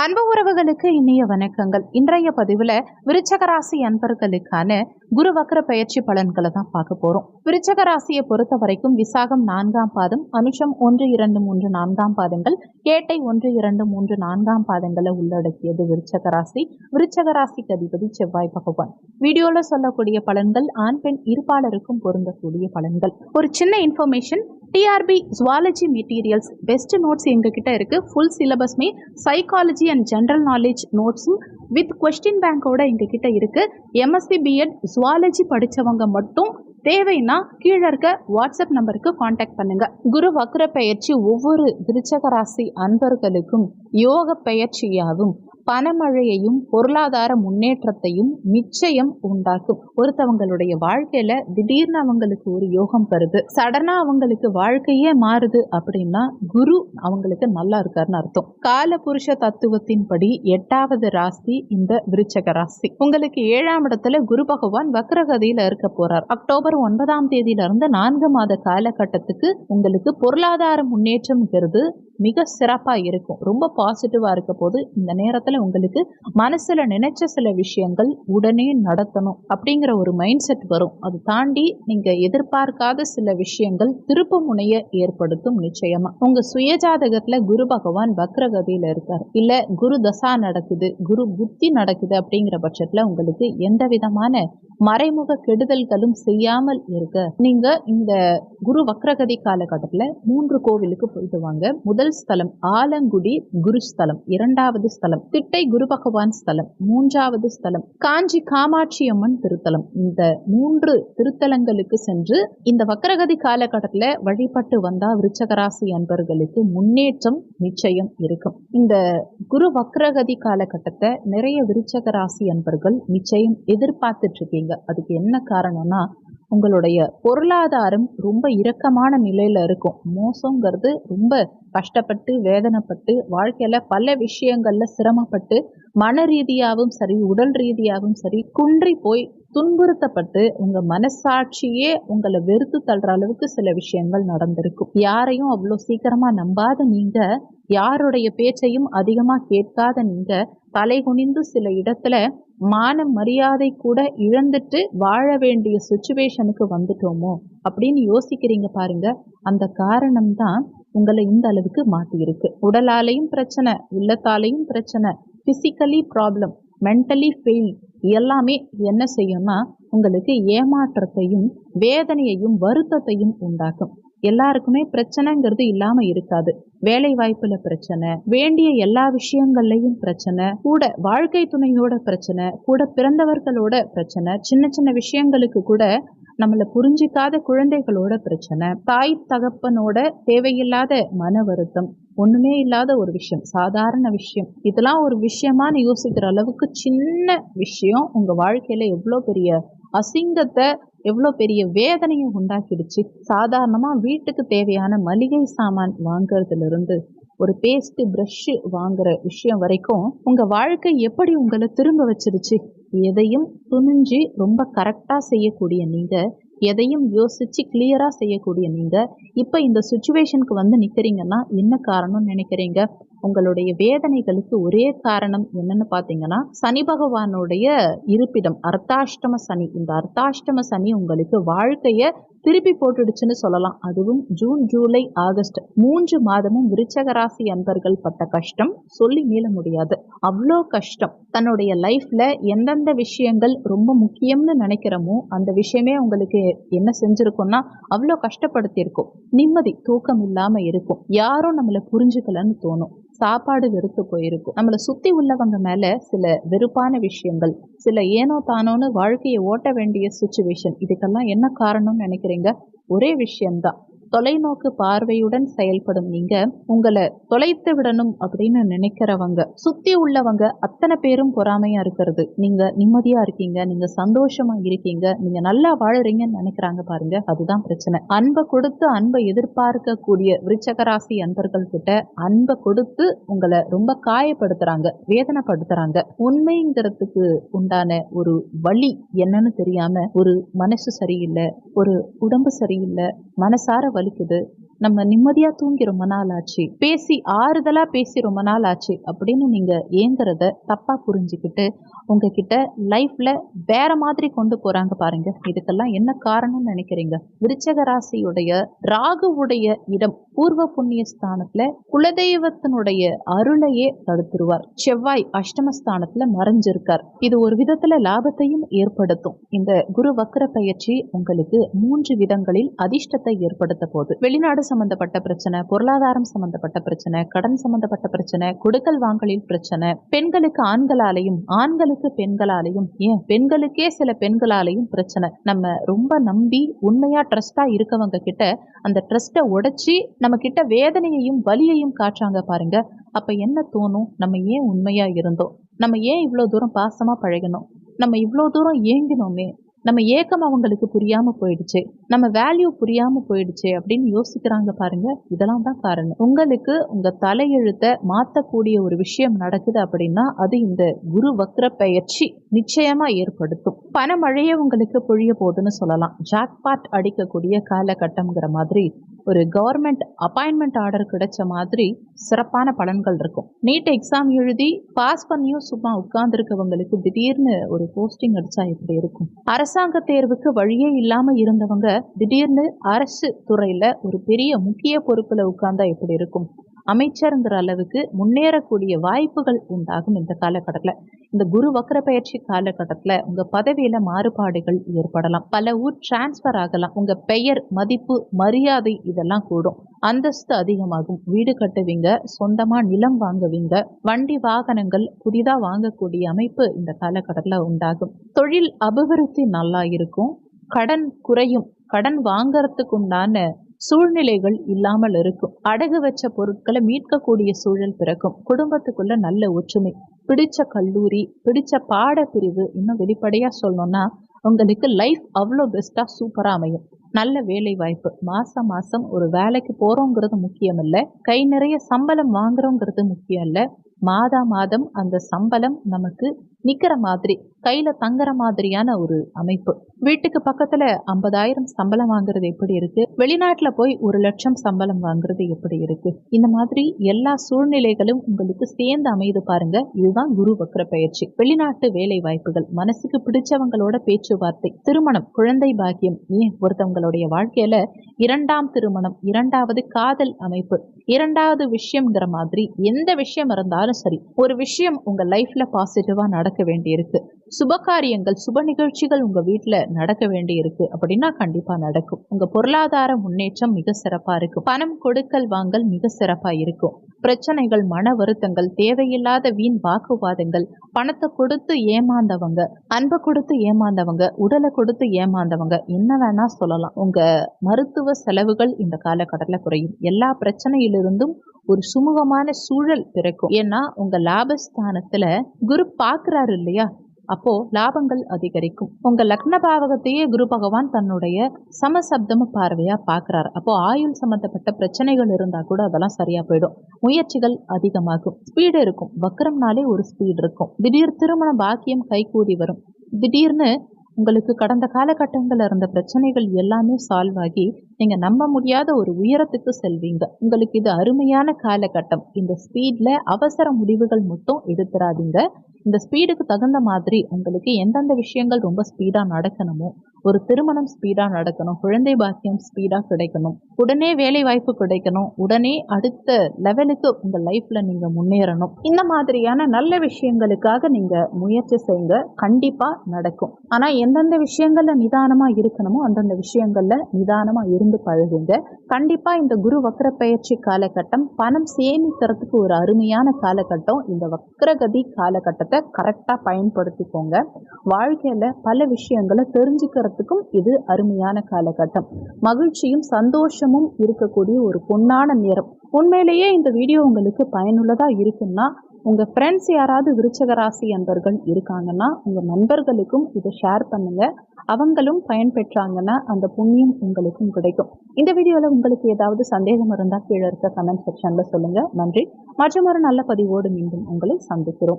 அன்பு உறவுகளுக்கு இனிய வணக்கங்கள். இன்றைய பதிவில் விருச்சகராசி அன்பர்களுக்கான குரு வக்ர பயிற்சி பலன்களை தான் பார்க்க போறோம். விருச்சகராசியை பொறுத்த வரைக்கும் விசாகம் நான்காம் பாதம் அனுஷம் ஒன்று இரண்டு மூன்று நான்காம் பாதங்கள் கேட்டை ஒன்று இரண்டு மூன்று நான்காம் பாதங்களை உள்ளடக்கியது விருச்சகராசி விருச்சகராசிக்கு அதிபதி செவ்வாய் பகவான். வீடியோல சொல்லக்கூடிய பலன்கள் ஆண் பெண் இருப்பாளருக்கும் பொருந்தக்கூடிய பலன்கள். ஒரு சின்ன information TRB zoology materials best notes எங்ககிட்ட இருக்கு. ஃபுல் சிலபஸ்மே சைக்காலஜி அண்ட் ஜென்ரல் நாலேஜ் நோட்ஸும் வித் கொஸ்டின் பேங்கோட எங்ககிட்ட இருக்கு. எம்எஸ்சி பிஎட் ஜுவாலஜி படித்தவங்க மட்டும் தேவைன்னா கீழே இருக்க வாட்ஸ்அப் நம்பருக்கு காண்டாக்ட் பண்ணுங்க. குரு வக்ர பயிற்சி ஒவ்வொரு விருச்சக ராசி அன்பர்களுக்கும் யோக பயிற்சியாகும் பணமழையையும் பொருளாதார முன்னேற்றத்தையும் நிச்சயம் உண்டாக்கும். ஒருத்தவங்களுடைய வாழ்க்கையில திடீர்னு அவங்களுக்கு ஒரு யோகம் தருது. சடனா அவங்களுக்கு வாழ்க்கையே மாறுது அப்படின்னா குரு அவங்களுக்கு நல்லா இருக்காருன்னு அர்த்தம். கால புருஷ தத்துவத்தின்படி எட்டாவது ராசி இந்த விருச்சக ராசி. உங்களுக்கு ஏழாம் இடத்துல குரு பகவான் வக்ரகதியில இருக்க போறார். அக்டோபர் ஒன்பதாம் தேதியில இருந்து நான்கு மாத காலகட்டத்துக்கு உங்களுக்கு பொருளாதார முன்னேற்றம்ங்கிறது மிக சிறப்பாக இருக்கும். ரொம்ப பாசிட்டிவாக இருக்க போது இந்த நேரத்தில் உங்களுக்கு மனசில் நினைச்ச சில விஷயங்கள் உடனே நடத்தணும் அப்படிங்கிற ஒரு மைண்ட் செட் வரும். அது தாண்டி நீங்கள் எதிர்பார்க்காத சில விஷயங்கள் திருப்பு முனைய ஏற்படுத்தும் நிச்சயமா. உங்க சுயஜாதகத்தில் குரு பகவான் வக்ரகதியில் இருக்கார். இல்லை குரு தசா நடக்குது குரு புத்தி நடக்குது அப்படிங்கிற பட்சத்தில் உங்களுக்கு எந்த விதமான மறைமுக கெடுதல்களும் செய்யாமல் இருக்க. நீங்க இந்த குரு வக்ரகதி காலகட்டத்தில் மூன்று கோவிலுக்கு போயிட்டு வாங்க. முதல் முதல் ஸ்தலம் ஆலங்குடி குரு ஸ்தலம் இரண்டாவது ஸ்தலம் திட்டை குரு பகவான் ஸ்தலம் மூன்றாவது ஸ்தலம் காஞ்சி காமாட்சி அம்மன் திருத்தலம். இந்த மூன்று திருத்தலங்களுக்கு சென்று இந்த வக்கரகதி காலகட்டத்தில் வழிபட்டு வந்தா விருச்சகராசி அன்பர்களுக்கு முன்னேற்றம் நிச்சயம் இருக்கும். இந்த குரு வக்ரகதி காலகட்டத்தை நிறைய விருச்சகராசி அன்பர்கள் நிச்சயம் எதிர்பார்த்துட்டு இருக்கீங்க. அதுக்கு என்ன காரணம்னா உங்களுடைய பொருளாதாரம் ரொம்ப இறக்கமான நிலையில இருக்கும். மோசங்கிறது ரொம்ப கஷ்டப்பட்டு வேதனைப்பட்டு வாழ்க்கையில பல விஷயங்கள்ல சிரமப்பட்டு மன ரீதியாகவும் சரி உடல் ரீதியாகவும் சரி குன்றி போய் துன்புறுத்தப்பட்டு உங்க மனசாட்சியே உங்களை வெறுத்து தள்ளுற அளவுக்கு சில விஷயங்கள் நடந்திருக்கும். யாரையும் அவ்வளோ சீக்கிரமா நம்பாத நீங்க யாருடைய பேச்சையும் அதிகமா கேட்காத நீங்க தலை குனிந்து சில இடத்துல மான மரியாதை கூட இழந்துட்டு வாழ வேண்டிய சுச்சுவேஷனுக்கு வந்துட்டோமோ அப்படின்னு யோசிக்கிறீங்க பாருங்க. அந்த காரணம் தான் உங்களை இந்த அளவுக்கு மாத்தியிருக்கு. உடலாலையும் பிரச்சனை உள்ளத்தாலையும் பிரச்சனை பிசிக்கலி ப்ராப்ளம் மென்டலி ஃபெயில் எல்லாமே என்ன செய்யும்னா உங்களுக்கு ஏமாற்றத்தையும் வேதனையையும் வருத்தத்தையும் உண்டாக்கும். எல்லாருக்குமே பிரச்சனைங்கிறது இல்லாம இருக்காது. வேலை வாய்ப்புல பிரச்சனை வேண்டிய எல்லா விஷயங்கள்லயும் பிரச்சனை கூட வாழ்க்கை துணையோட பிரச்சனை கூட பிறந்தவர்களோட பிரச்சனை சின்ன சின்ன விஷயங்களுக்கு கூட நம்மளை புரிஞ்சிக்காத குழந்தைகளோட பிரச்சனை தாய் தகப்பனோட தேவையில்லாத மன வருத்தம் ஒண்ணுமே இல்லாத ஒரு விஷயம் சாதாரண விஷயம். இதெல்லாம் ஒரு விஷயமான்னு யோசிக்கிற அளவுக்கு சின்ன விஷயம். உங்க வாழ்க்கையில எவ்வளோ பெரிய அசிங்கத்தை எவ்வளோ பெரிய வேதனையை உண்டாக்கிடுச்சு. சாதாரணமாக வீட்டுக்கு தேவையான மளிகை சாமான் வாங்குறதுலேருந்து ஒரு பேஸ்ட் ப்ரஷ்ஷு வாங்குற விஷயம் வரைக்கும் உங்கள் வாழ்க்கை எப்படி உங்களை திரும்ப வச்சிருச்சு? எதையும் துணிஞ்சு ரொம்ப கரெக்டாக செய்யக்கூடிய நீங்கள் எதையும் யோசிச்சு கிளியராக செய்யக்கூடிய நீங்கள் இப்போ இந்த சுச்சுவேஷனுக்கு வந்து நிற்கிறீங்கன்னா என்ன காரணம்னு நினைக்கிறீங்க? உங்களுடைய வேதனைகளுக்கு ஒரே காரணம் என்னன்னு பார்த்தீங்கன்னா சனி பகவானுடைய இருப்பிடம் அர்த்தாஷ்டம சனி. இந்த அர்த்தாஷ்டம சனி உங்களுக்கு வாழ்க்கைய திருப்பி போட்டுடுச்சுன்னு சொல்லலாம். அதுவும் ஜூன் ஜூலை ஆகஸ்ட். மூன்று மாதமும் விருச்சகராசி அன்பர்கள் பட்ட கஷ்டம் சொல்லி மீள முடியாது. அவ்வளோ கஷ்டம். தன்னுடைய லைஃப்ல எந்தெந்த விஷயங்கள் ரொம்ப முக்கியம்னு நினைக்கிறோமோ அந்த விஷயமே உங்களுக்கு என்ன செஞ்சிருக்கும்னா அவ்வளோ கஷ்டப்படுத்தியிருக்கும். நிம்மதி தூக்கம் இல்லாம இருக்கும். யாரும் நம்மளை புரிஞ்சுக்கலன்னு தோணும். சாப்பாடு வெறுத்து போயிருக்கும். நம்மளை சுத்தி உள்ளவங்க மேல சில வெறுப்பான விஷயங்கள் சில ஏனோ தானோன்னு வாழ்க்கையை ஓட்ட வேண்டிய சுச்சுவேஷன் இதுக்கெல்லாம் என்ன காரணம்னு நினைக்கிறீங்க? ஒரே விஷயம்தான். தொலைநோக்கு பார்வையுடன் செயல்படும் நீங்க உங்களை தொலைத்து விடணும் அப்படின்னு நினைக்கிறவங்க சுத்தி உள்ளவங்க அத்தனை பேரும் பொறாமையா இருக்கிறது. நீங்க நிம்மதியா இருக்கீங்க நீங்க சந்தோஷமா இருக்கீங்க நீங்க நல்லா வாழறீங்கன்னு நினைக்கிறாங்க பாருங்க அதுதான் பிரச்சனை. அன்பை கொடுத்து அன்பை எதிர்பார்க்கக்கூடிய விருச்சகராசி அன்பர்கள் கிட்ட அன்பை கொடுத்து உங்களை ரொம்ப காயப்படுத்துறாங்க வேதனைப்படுத்துறாங்க. உண்மைங்கிறதுக்கு உண்டான ஒரு வழி என்னன்னு தெரியாம ஒரு மனசு சரியில்லை ஒரு உடம்பு சரியில்லை மனசார வலிக்குது. நம்ம நிம்மதியா தூங்கி ரொம்ப நாள் ஆச்சு. பேசி ஆறுதலா பேசி ரொம்ப நாள் ஆச்சு அப்படின்னு நீங்க ஏங்குறத தப்பா புரிஞ்சுக்கிட்டு உங்ககிட்ட லைஃப்ல வேற மாதிரி கொண்டு போறாங்க பாருங்க. இதுக்கெல்லாம் என்ன காரணம்னு நினைக்கிறீங்க? விருச்சக ராசியுடைய ராகுவுடைய இடம் பூர்வ புண்ணிய ஸ்தானத்துல குலதெய்வத்தினுடைய அருளையே தடுத்துருவார். செவ்வாய் அஷ்டமஸ்தானத்துல மறைஞ்சிருக்கார். இது ஒரு விதத்துல லாபத்தையும் ஏற்படுத்தும். இந்த குரு வக்கர பயிற்சி உங்களுக்கு மூன்று விதங்களில் அதிர்ஷ்டத்தை ஏற்படுத்த போது வெளிநாடு சம்பந்தப்பட்ட பிரச்சனை பொருளாதாரம் சம்பந்தப்பட்ட பிரச்சனை கடன் சம்பந்தப்பட்ட பிரச்சனை கொடுக்கல் வாங்கலில் பிரச்சனை. பெண்களுக்கு ஆண்களாலையும் ஆண்களுக்கு பெண்களாலையும் ஏன்? பெண்களுக்கே சில பெண்களாலையும் பிரச்சனை. நம்ம ரொம்ப நம்பி உண்மையா ட்ரஸ்டா இருக்கவங்க கிட்ட அந்த ட்ரஸ்ட்டை உடைச்சி நம்ம கிட்ட வேதனையையும் வலியையும் காட்டுறாங்க பாருங்க. அப்ப என்ன தோணும்? நம்ம ஏன் உண்மையா இருந்தோம்? நம்ம ஏன் இவ்வளோ தூரம் பாசமா பழகணும் நம்ம இவ்வளோ தூரம் ஏங்கினோமே? நம்ம ஏக்கம் அவங்களுக்கு புரியாம போயிடுச்சு. நம்ம வேல்யூ புரியாம போயிடுச்சு அப்படின்னு யோசிக்கிறாங்க பாருங்க. இதெல்லாம் தான் காரணம். உங்களுக்கு உங்க தலையெழுத்தை மாத்தக்கூடிய ஒரு விஷயம் நடக்குது அப்படின்னா அது இந்த குரு வக்ர பெயர்ச்சி நிச்சயமா ஏற்படுத்தும். பணமழையே உங்களுக்கு பொழிய போகுதுன்னு சொல்லலாம். ஜாக்பாட் அடிக்கக்கூடிய காலகட்டம்ங்கிற மாதிரி ஒரு கவர்மெண்ட் அப்பாயின்மெண்ட் ஆர்டர் கிடைச்ச மாதிரி சிறப்பான பலன்கள் இருக்கும். நீட் எக்ஸாம் எழுதி பாஸ் பண்ணியும் சும்மா உட்கார்ந்துருக்கவங்களுக்கு திடீர்னு ஒரு போஸ்டிங் அடிச்சா எப்படி இருக்கும். அரசாங்க தேர்வுக்கு வழியே இல்லாம இருந்தவங்க திடீர்னு அரசு துறையில ஒரு பெரிய முக்கிய பொறுப்புல உட்கார்ந்தா எப்படி இருக்கும். அமைச்சருங்கிற அளவுக்கு முன்னேறக்கூடிய வாய்ப்புகள் உண்டாகும் இந்த காலகட்டத்தில். இந்த குரு வக்கர பயிற்சி காலகட்டத்தில் உங்க பதவியில மாறுபாடுகள் ஏற்படலாம். பல ஊர் டிரான்ஸ்ஃபர் ஆகலாம். உங்க பெயர் மதிப்பு மரியாதை இதெல்லாம் கூடும். அந்தஸ்து அதிகமாகும். வீடு கட்டுவீங்க சொந்தமா நிலம் வாங்குவீங்க வண்டி வாகனங்கள் புதிதா வாங்கக்கூடிய அமைப்பு இந்த காலகட்டத்தில் உண்டாகும். தொழில் அபிவிருத்தி நல்லா இருக்கும். கடன் குறையும். கடன் வாங்கறதுக்கு உண்டான சூழ்நிலைகள் இல்லாமல் இருக்கும். அடகு வச்ச பொருட்களை மீட்கக்கூடிய சூழல் பிறக்கும். குடும்பத்துக்குள்ள நல்ல ஒற்றுமை. பிடிச்ச கல்லூரி பிடிச்ச பாடப்பிரிவு இன்னும் வெளிப்படையாக சொல்லணும்னா உங்களுக்கு லைஃப் அவ்வளோ பெஸ்ட்டாக சூப்பராக அமையும். நல்ல வேலை வாய்ப்பு மாதம் மாதம் ஒரு வேலைக்கு போகிறோங்கிறது முக்கியம் இல்லை. கை நிறைய சம்பளம் வாங்குறோங்கிறது முக்கியம் இல்லை. மாதா மாதம் அந்த சம்பளம் நமக்கு நிக்கிற மாதிரி கையில தங்குற மாதிரியான ஒரு அமைப்பு. வீட்டுக்கு பக்கத்துல ஐம்பதாயிரம் சம்பளம் வாங்குறது எப்படி இருக்கு? வெளிநாட்டுல போய் ஒரு லட்சம் சம்பளம் வாங்குறது எப்படி இருக்கு? இந்த மாதிரி எல்லா சூழ்நிலைகளும் உங்களுக்கு சேர்ந்து அமைது பாருங்க. இதுதான் குரு வக்ர பயிற்சி. வெளிநாட்டு வேலை வாய்ப்புகள் மனசுக்கு பிடிச்சவங்களோட பேச்சுவார்த்தை திருமணம் குழந்தை பாக்கியம் ஏன் ஒருத்தவங்களுடைய வாழ்க்கையில இரண்டாம் திருமணம் இரண்டாவது காதல் அமைப்பு இரண்டாவது விஷயம்ங்கிற மாதிரி எந்த விஷயம் இருந்தாலும் சரி ஒரு விஷயம் உங்க லைஃப்ல பாசிட்டிவா நடக்க வேண்டியிருக்கு. சுபகாரியங்கள் சுப நிகழ்ச்சிகள் உங்க வீட்டுல நடக்க வேண்டியிருக்கு அப்படின்னா கண்டிப்பா நடக்கும். உங்க பொருளாதார முன்னேற்றம் மிக சிறப்பா இருக்கும். பணம் கொடுக்கல் வாங்கல் மிக சிறப்பா இருக்கும். பிரச்சனைகள் மன வருத்தங்கள் தேவையில்லாத வீண் வாக்குவாதங்கள் பணத்தை கொடுத்து ஏமாந்தவங்க அன்பை கொடுத்து ஏமாந்தவங்க உடலை கொடுத்து ஏமாந்தவங்க என்ன வேணா சொல்லலாம். உங்க மருத்துவ செலவுகள் இந்த காலகட்டத்தில் குறையும். எல்லா பிரச்சனையிலிருந்தும் ஒரு சுமூகமான சூழல் பிறக்கும். ஏன்னா உங்க லாபஸ்தானத்துல குரு பாக்குறாரு இல்லையா? அப்போ லாபங்கள் அதிகரிக்கும். உங்க லக்ன பாவகத்தையே குரு பகவான் தன்னுடைய சமசப்தம பார்வையா பாக்குறாரு அப்போ ஆயுள் சம்பந்தப்பட்ட பிரச்சனைகள் இருந்தா கூட அதெல்லாம் சரியா போயிடும். முயற்சிகள் அதிகமாகும். ஸ்பீடு இருக்கும். வக்கரம்னாலே ஒரு ஸ்பீடு இருக்கும். திடீர் திருமண பாக்கியம் கைகூடி வரும். திடீர்னு உங்களுக்கு கடந்த காலகட்டங்களில் இருந்த பிரச்சனைகள் எல்லாமே சால்வ் ஆகி நீங்க நம்ப முடியாத ஒரு உயரத்துக்கு செல்வீங்க. உங்களுக்கு இது அருமையான காலகட்டம். இந்த ஸ்பீட்ல அவசர முடிவுகள் மட்டும் எடுத்துறாதீங்க. இந்த ஸ்பீடுக்கு தகுந்த மாதிரி உங்களுக்கு எந்தெந்த விஷயங்கள் ரொம்ப ஸ்பீடா நடக்கணுமோ ஒரு திருமணம் ஸ்பீடாக நடக்கணும் குழந்தை பாக்கியம் ஸ்பீடாக கிடைக்கணும். உடனே வேலை வாய்ப்பு கிடைக்கணும். உடனே அடுத்த லெவலுக்கு உங்கள் லைஃப்பில் நீங்கள் முன்னேறணும். இந்த மாதிரியான நல்ல விஷயங்களுக்காக நீங்கள் முயற்சி செய்யுங்க. கண்டிப்பாக நடக்கும். ஆனால் எந்தெந்த விஷயங்களில் நிதானமாக இருக்கணுமோ அந்தந்த விஷயங்களில் நிதானமாக இருந்து பழகுங்க. கண்டிப்பாக இந்த குரு வக்கர பயிற்சி காலகட்டம் பணம் சேமிக்கிறதுக்கு ஒரு அருமையான காலகட்டம். இந்த வக்கரகதி காலகட்டத்தை கரெக்டாக பயன்படுத்திக்கோங்க. வாழ்க்கையில் பல விஷயங்களை தெரிஞ்சுக்கிறதுக்கும் இது அருமையான காலகட்டம். மகிழ்ச்சியும் சந்தோஷமும் இருக்கக்கூடிய ஒரு பொன்னான நேரம். உண்மையிலேயே இந்த வீடியோ உங்களுக்கு பயனுள்ளதா இருக்குன்னா உங்க ஃப்ரெண்ட்ஸ் யாராவது விருச்சக ராசி அன்பர்கள் இருக்காங்கன்னா உங்க நண்பர்களுக்கும் இதை ஷேர் பண்ணுங்க. அவங்களும் பயன்பெற்றாங்கன்னா அந்த புண்ணியம் உங்களுக்கும் கிடைக்கும். இந்த வீடியோல உங்களுக்கு ஏதாவது சந்தேகம் இருந்தால் கீழே இருக்க கமெண்ட் செக்ஷன்ல சொல்லுங்க. நன்றி. மற்றும் ஒரு நல்ல பதிவோடு மீண்டும் உங்களை சந்திக்கிறோம்.